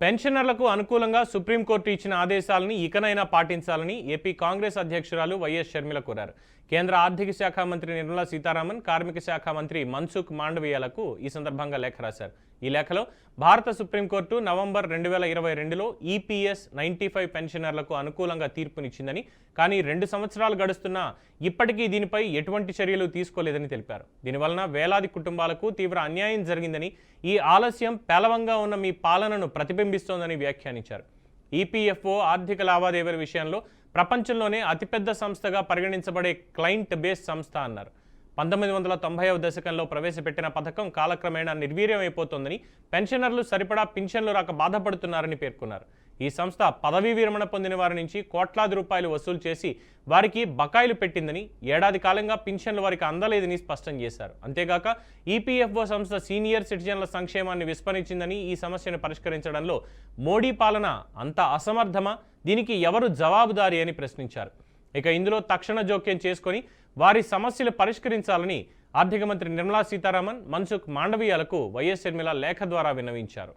పెన్షనర్లకు అనుకూలంగా సుప్రీంకోర్టు ఇచ్చిన ఆదేశాలని ఇకనైనా పాటించాలని ఏపీ కాంగ్రెస్ అధ్యక్షురాలు వైఎస్ షర్మిల కోరారు. కేంద్ర ఆర్థిక శాఖ మంత్రి నిర్మలా సీతారామన్ కార్మిక శాఖ మంత్రి మన్సుఖ్ మాండవీయాలకు ఈ సందర్భంగా లేఖ రాశారు. ఈ లేఖలో భారత సుప్రీంకోర్టు నవంబర్ రెండు వేల ఇరవై రెండులో ఈపీఎస్ నైంటీ ఫైవ్ పెన్షనర్లకు అనుకూలంగా తీర్పునిచ్చిందని కానీ రెండు సంవత్సరాలు గడుస్తున్నా ఇప్పటికీ దీనిపై ఎటువంటి చర్యలు తీసుకోలేదని తెలిపారు. దీనివలన వేలాది కుటుంబాలకు తీవ్ర అన్యాయం జరిగిందని ఈ ఆలస్యం పేలవంగా ఉన్న మీ పాలనను ప్రతిబింబిస్తోందని వ్యాఖ్యానించారు. ఈపీఎఫ్ఓ ఆర్థిక లావాదేవీల విషయంలో ప్రపంచంలోనే అతిపెద్ద సంస్థగా పరిగణించబడే క్లయింట్ బేస్ సంస్థ అన్నారు. పంతొమ్మిది వందల తొంభైవ దశకంలో ప్రవేశపెట్టిన పథకం కాలక్రమేణా నిర్వీర్యమైపోతోందని పెన్షనర్లు సరిపడా పింఛన్లు రాక బాధపడుతున్నారని పేర్కొన్నారు. ఈ సంస్థ పదవీ విరమణ పొందిన వారి నుంచి కోట్లాది రూపాయలు వసూలు చేసి వారికి బకాయిలు పెట్టిందని ఏడాది కాలంగా పింఛన్లు వారికి అందలేదని స్పష్టం చేశారు. అంతేగాక ఈపీఎఫ్ఓ సంస్థ సీనియర్ సిటిజన్ల సంక్షేమాన్ని విస్మరించిందని ఈ సమస్యను పరిష్కరించడంలో మోడీ పాలన అంత అసమర్థమా? దీనికి ఎవరు జవాబుదారి అని ప్రశ్నించారు. ఇక ఇందులో తక్షణ జోక్యం చేసుకొని వారి సమస్యలు పరిష్కరించాలని ఆర్థిక మంత్రి నిర్మలా సీతారామన్ మన్సుఖ్ మాండవీయాలకు వైఎస్ షర్మిల లేఖ ద్వారా విన్నవించారు.